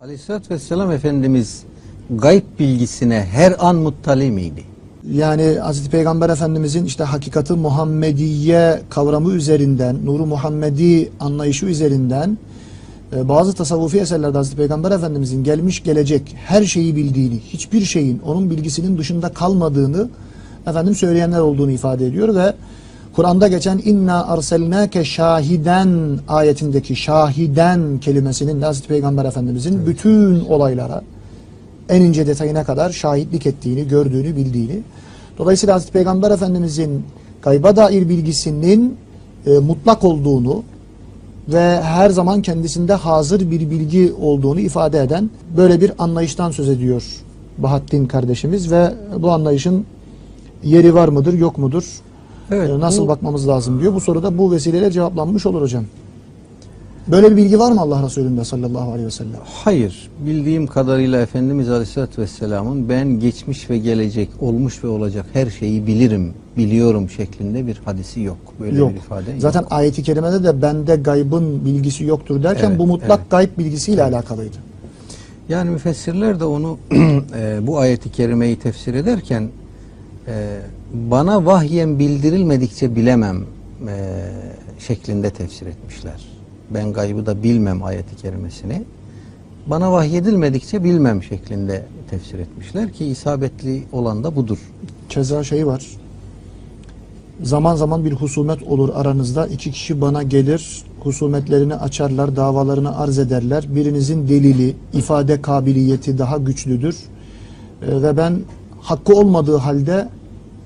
Aleyhisselatü Vesselam Efendimiz gayb bilgisine her an muttali miydi? Yani Hazreti Peygamber Efendimizin işte hakikati Muhammediye kavramı üzerinden, nuru Muhammedi anlayışı üzerinden e, bazı tasavvufi eserlerde Hazreti Peygamber Efendimizin gelmiş gelecek her şeyi bildiğini, hiçbir şeyin onun bilgisinin dışında kalmadığını efendim söyleyenler olduğunu ifade ediyor ve Kur'an'da geçen inna arselnake şahiden ayetindeki şahiden kelimesinin Hazreti Peygamber Efendimizin bütün olaylara en ince detayına kadar şahitlik ettiğini, gördüğünü, bildiğini. Dolayısıyla Hazreti Peygamber Efendimizin gayba dair bilgisinin e, mutlak olduğunu ve her zaman kendisinde hazır bir bilgi olduğunu ifade eden böyle bir anlayıştan söz ediyor Bahattin kardeşimiz ve bu anlayışın yeri var mıdır, yok mudur? Evet, e, nasıl bu- bakmamız lazım diyor. Bu soruda bu vesileyle cevaplanmış olur hocam. Böyle bir bilgi var mı Allah Resulü'nde sallallahu aleyhi ve sellem? Hayır. Bildiğim kadarıyla Efendimiz Aleyhisselatü Vesselam'ın ben geçmiş ve gelecek, olmuş ve olacak her şeyi bilirim, biliyorum şeklinde bir hadisi yok. Böyle yok. bir ifade Zaten yok. ayeti kerimede de bende gaybın bilgisi yoktur derken Evet, bu mutlak evet. gayb bilgisiyle alakalıydı. Yani müfessirler de onu e, bu ayeti kerimeyi tefsir ederken bana vahyen bildirilmedikçe bilemem e, şeklinde tefsir etmişler. Ben gaybı da bilmem ayeti kerimesini. Bana vahyedilmedikçe bilmem şeklinde tefsir etmişler ki isabetli olan da budur. Keza şey var. Zaman zaman bir husumet olur aranızda. iki kişi bana gelir, husumetlerini açarlar, davalarını arz ederler. Birinizin delili, ifade kabiliyeti daha güçlüdür. Ee, ve ben hakkı olmadığı halde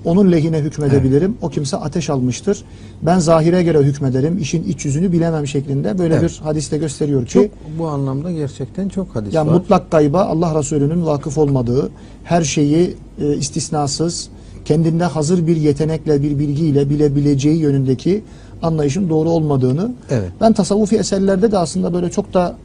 onun lehine hükmedebilirim. O kimse ateş almıştır. Ben zahire göre hükmederim. işin iç yüzünü bilemem şeklinde böyle Evet. bir hadiste gösteriyor ki Çok bu anlamda gerçekten çok hadis ya var. mutlak gayba Allah Resulü'nün vakıf olmadığı, her şeyi e, istisnasız, kendinde hazır bir yetenekle, bir bilgiyle bilebileceği yönündeki anlayışın doğru olmadığını Evet. ben tasavvufi eserlerde de aslında böyle çok da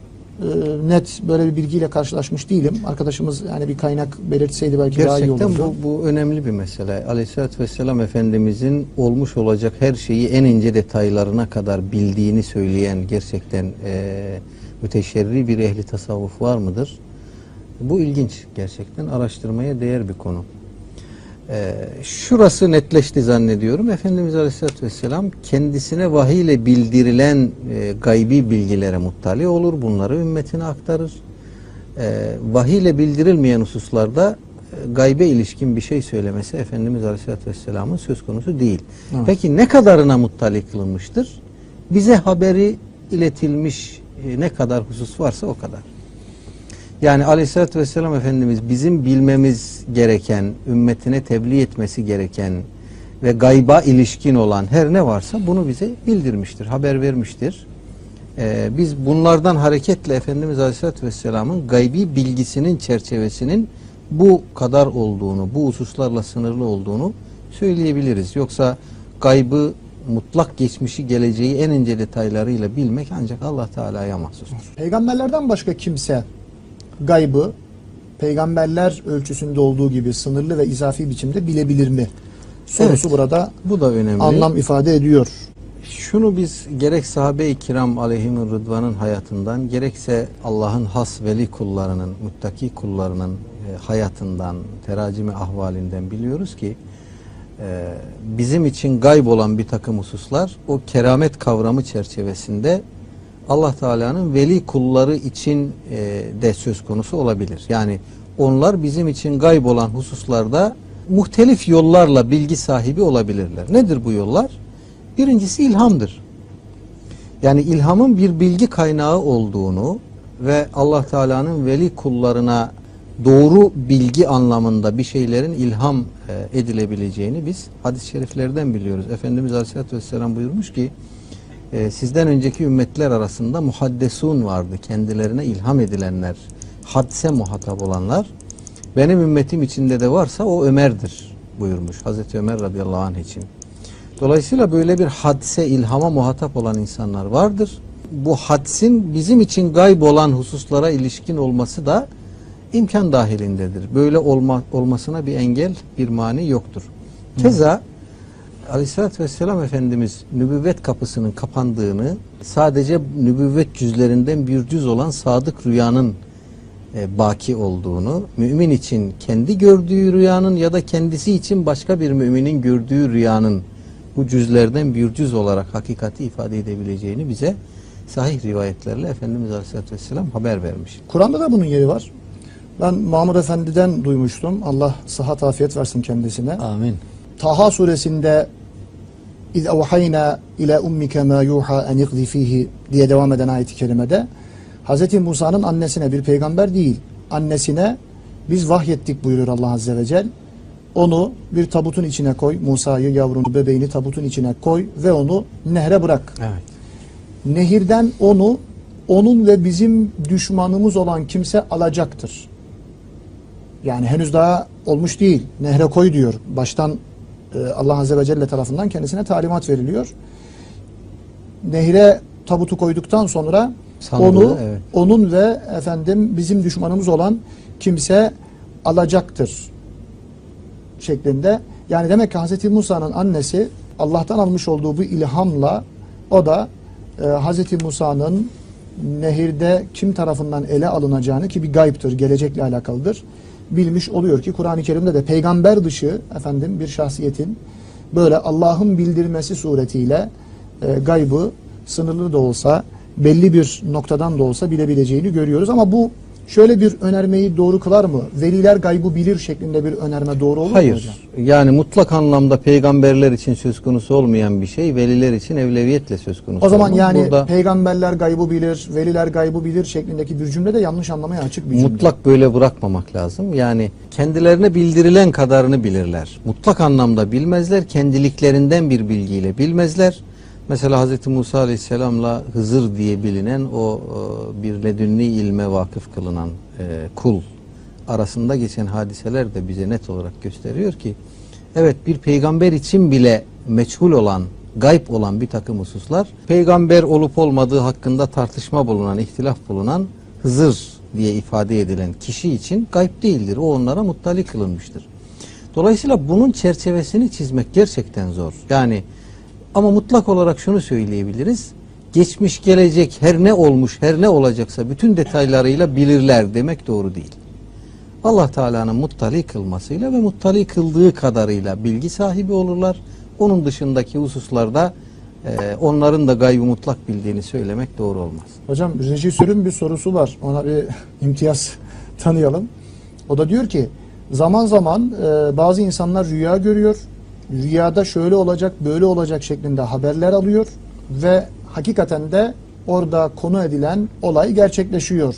net böyle bir bilgiyle karşılaşmış değilim. Arkadaşımız yani bir kaynak belirtseydi belki daha iyi Gerçekten olurdu. bu, bu önemli bir mesele. Aleyhisselatü Vesselam Efendimizin olmuş olacak her şeyi en ince detaylarına kadar bildiğini söyleyen gerçekten e, müteşerri bir ehli tasavvuf var mıdır? Bu ilginç gerçekten araştırmaya değer bir konu. E, şurası netleşti zannediyorum. Efendimiz Aleyhisselatü Vesselam kendisine vahiy ile bildirilen e, gaybi bilgilere muttali olur. Bunları ümmetine aktarır e, vahiy ile bildirilmeyen hususlarda e, gaybe ilişkin bir şey söylemesi Efendimiz Aleyhisselatü Vesselam'ın söz konusu değil. Evet. Peki ne kadarına muttali kılınmıştır? Bize haberi iletilmiş e, ne kadar husus varsa o kadar. Yani Aleyhisselatü Vesselam Efendimiz bizim bilmemiz gereken, ümmetine tebliğ etmesi gereken ve gayba ilişkin olan her ne varsa bunu bize bildirmiştir, haber vermiştir. Ee, biz bunlardan hareketle Efendimiz Aleyhisselatü Vesselam'ın gaybi bilgisinin çerçevesinin bu kadar olduğunu, bu hususlarla sınırlı olduğunu söyleyebiliriz. Yoksa gaybı mutlak geçmişi geleceği en ince detaylarıyla bilmek ancak Allah Teala'ya mahsustur. Peygamberlerden başka kimse gaybı peygamberler ölçüsünde olduğu gibi sınırlı ve izafi biçimde bilebilir mi? Sorusu Evet. burada Bu da önemli. anlam ifade ediyor. Şunu biz gerek sahabe-i kiram aleyhimin rıdvanın hayatından gerekse Allah'ın has veli kullarının, muttaki kullarının e, hayatından, teracimi ahvalinden biliyoruz ki e, bizim için gayb olan bir takım hususlar o keramet kavramı çerçevesinde Allah Teala'nın veli kulları için e, de söz konusu olabilir. Yani onlar bizim için gayb olan hususlarda muhtelif yollarla bilgi sahibi olabilirler. Nedir bu yollar? Birincisi ilhamdır. Yani ilhamın bir bilgi kaynağı olduğunu ve Allah Teala'nın veli kullarına doğru bilgi anlamında bir şeylerin ilham e, edilebileceğini biz hadis-i şeriflerden biliyoruz. Efendimiz Aleyhisselatü Vesselam buyurmuş ki e, sizden önceki ümmetler arasında muhaddesun vardı. Kendilerine ilham edilenler, hadse muhatap olanlar. Benim ümmetim içinde de varsa o Ömer'dir buyurmuş. Hazreti Ömer radıyallahu anh için. Dolayısıyla böyle bir hadse, ilhama muhatap olan insanlar vardır. Bu hadsin bizim için gayb olan hususlara ilişkin olması da imkan dahilindedir. Böyle olma, olmasına bir engel, bir mani yoktur. Keza Aleyhisselatü Vesselam Efendimiz nübüvvet kapısının kapandığını sadece nübüvvet cüzlerinden bir cüz olan Sadık Rüya'nın e, baki olduğunu, mümin için kendi gördüğü rüyanın ya da kendisi için başka bir müminin gördüğü rüyanın bu cüzlerden bir cüz olarak hakikati ifade edebileceğini bize sahih rivayetlerle Efendimiz Aleyhisselatü Vesselam haber vermiş. Kur'an'da da bunun yeri var. Ben Mahmud Efendi'den duymuştum. Allah sıhhat afiyet versin kendisine. Amin. Taha suresinde İz evhayna ila ummike ma yuha en iqzi fihi diye devam eden ayet-i kerimede Hz. Musa'nın annesine bir peygamber değil, annesine biz vahyettik buyuruyor Allah Azze ve Celle. Onu bir tabutun içine koy, Musa'yı, yavrunu, bebeğini tabutun içine koy ve onu nehre bırak. Evet. Nehirden onu, onun ve bizim düşmanımız olan kimse alacaktır. Yani henüz daha olmuş değil. Nehre koy diyor. Baştan Allah Azze ve Celle tarafından kendisine talimat veriliyor. Nehre tabutu koyduktan sonra Sandığı, onu evet. onun ve efendim bizim düşmanımız olan kimse alacaktır şeklinde. Yani demek ki Hz. Musa'nın annesi Allah'tan almış olduğu bu ilhamla o da e, Hz. Musa'nın nehirde kim tarafından ele alınacağını ki bir gayiptir, gelecekle alakalıdır. Bilmiş oluyor ki Kur'an-ı Kerim'de de peygamber dışı efendim bir şahsiyetin böyle Allah'ın bildirmesi suretiyle e, gaybı sınırlı da olsa belli bir noktadan da olsa bilebileceğini görüyoruz. Ama bu şöyle bir önermeyi doğru kılar mı? Veliler gaybı bilir şeklinde bir önerme doğru olur mu hocam? Hayır. Yani mutlak anlamda peygamberler için söz konusu olmayan bir şey veliler için evleviyetle söz konusu. O zaman olmaz. yani Burada peygamberler gaybı bilir, veliler gaybı bilir şeklindeki bir cümle de yanlış anlamaya açık bir cümle. mutlak böyle bırakmamak lazım. Yani kendilerine bildirilen kadarını bilirler. Mutlak anlamda bilmezler. Kendiliklerinden bir bilgiyle bilmezler. Mesela Hz. Musa Aleyhisselam'la Hızır diye bilinen o e, bir ledünni ilme vakıf kılınan e, kul arasında geçen hadiseler de bize net olarak gösteriyor ki evet bir peygamber için bile meçhul olan, gayb olan bir takım hususlar peygamber olup olmadığı hakkında tartışma bulunan, ihtilaf bulunan Hızır diye ifade edilen kişi için gayb değildir. O onlara muttali kılınmıştır. Dolayısıyla bunun çerçevesini çizmek gerçekten zor. Yani ama mutlak olarak şunu söyleyebiliriz. Geçmiş gelecek her ne olmuş her ne olacaksa bütün detaylarıyla bilirler demek doğru değil. Allah Teala'nın muttali kılmasıyla ve muttali kıldığı kadarıyla bilgi sahibi olurlar. Onun dışındaki hususlarda e, onların da gaybı mutlak bildiğini söylemek doğru olmaz. Hocam rejisörün bir sorusu var. Ona bir imtiyaz tanıyalım. O da diyor ki zaman zaman e, bazı insanlar rüya görüyor. Rüyada şöyle olacak, böyle olacak şeklinde haberler alıyor ve hakikaten de orada konu edilen olay gerçekleşiyor.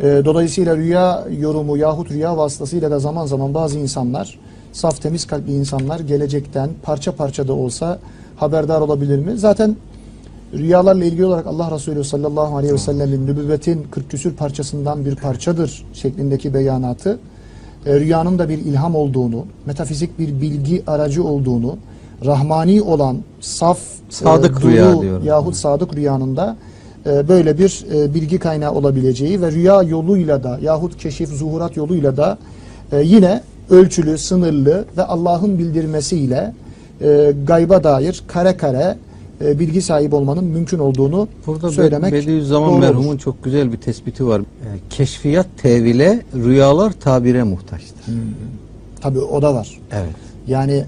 E, dolayısıyla rüya yorumu yahut rüya vasıtasıyla da zaman zaman bazı insanlar, saf temiz kalpli insanlar gelecekten parça parça da olsa haberdar olabilir mi? Zaten Rüyalarla ilgili olarak Allah Resulü sallallahu aleyhi ve sellemin nübüvvetin 40 küsür parçasından bir parçadır şeklindeki beyanatı rüyanın da bir ilham olduğunu, metafizik bir bilgi aracı olduğunu, rahmani olan saf, Sadık duru rüya diyoruz. yahut sadık rüyanın da e, böyle bir e, bilgi kaynağı olabileceği ve rüya yoluyla da yahut keşif, zuhurat yoluyla da e, yine ölçülü, sınırlı ve Allah'ın bildirmesiyle e, gayba dair kare kare e, bilgi sahibi olmanın mümkün olduğunu Burada söylemek Bediüzzaman doğru olur. merhumun çok güzel bir tespiti var. E, keşfiyat tevile, rüyalar tabire muhtaçtır. Tabii o da var. Evet. Yani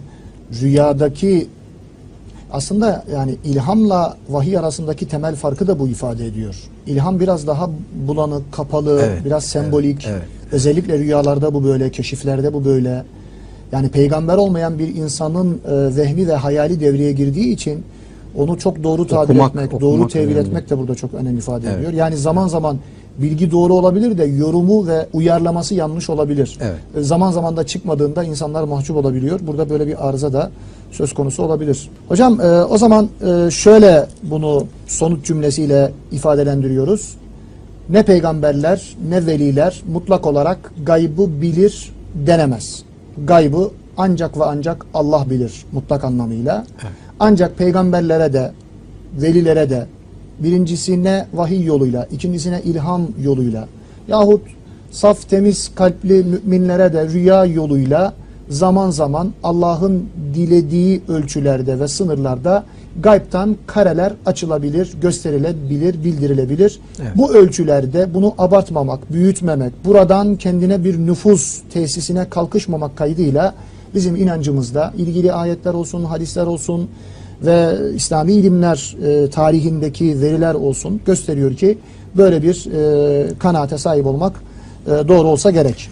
rüyadaki aslında yani ilhamla vahiy arasındaki temel farkı da bu ifade ediyor. İlham biraz daha bulanık, kapalı, Evet, biraz sembolik. evet, evet. Özellikle rüyalarda bu böyle, keşiflerde bu böyle. Yani peygamber olmayan bir insanın e, vehmi ve hayali devreye girdiği için onu çok doğru tabir Okumak- etmek, okumak doğru tevil önemli. etmek de burada çok önem ifade Evet. ediyor. Yani zaman zaman bilgi doğru olabilir de yorumu ve uyarlaması yanlış olabilir. Evet. E, Zaman zaman da çıkmadığında insanlar mahcup olabiliyor. Burada böyle bir arıza da söz konusu olabilir. Hocam e, o zaman e, şöyle bunu sonuç cümlesiyle ifadelendiriyoruz. Ne peygamberler ne veliler mutlak olarak gaybı bilir denemez. Gaybı ancak ve ancak Allah bilir mutlak anlamıyla. Ancak peygamberlere de velilere de birincisine vahiy yoluyla, ikincisine ilham yoluyla yahut saf temiz kalpli müminlere de rüya yoluyla zaman zaman Allah'ın dilediği ölçülerde ve sınırlarda gaybtan kareler açılabilir, gösterilebilir, bildirilebilir. Evet. Bu ölçülerde bunu abartmamak, büyütmemek, buradan kendine bir nüfus tesisine kalkışmamak kaydıyla bizim inancımızda ilgili ayetler olsun, hadisler olsun ve İslami ilimler e, tarihindeki veriler olsun gösteriyor ki böyle bir e, kanaate sahip olmak e, doğru olsa gerek.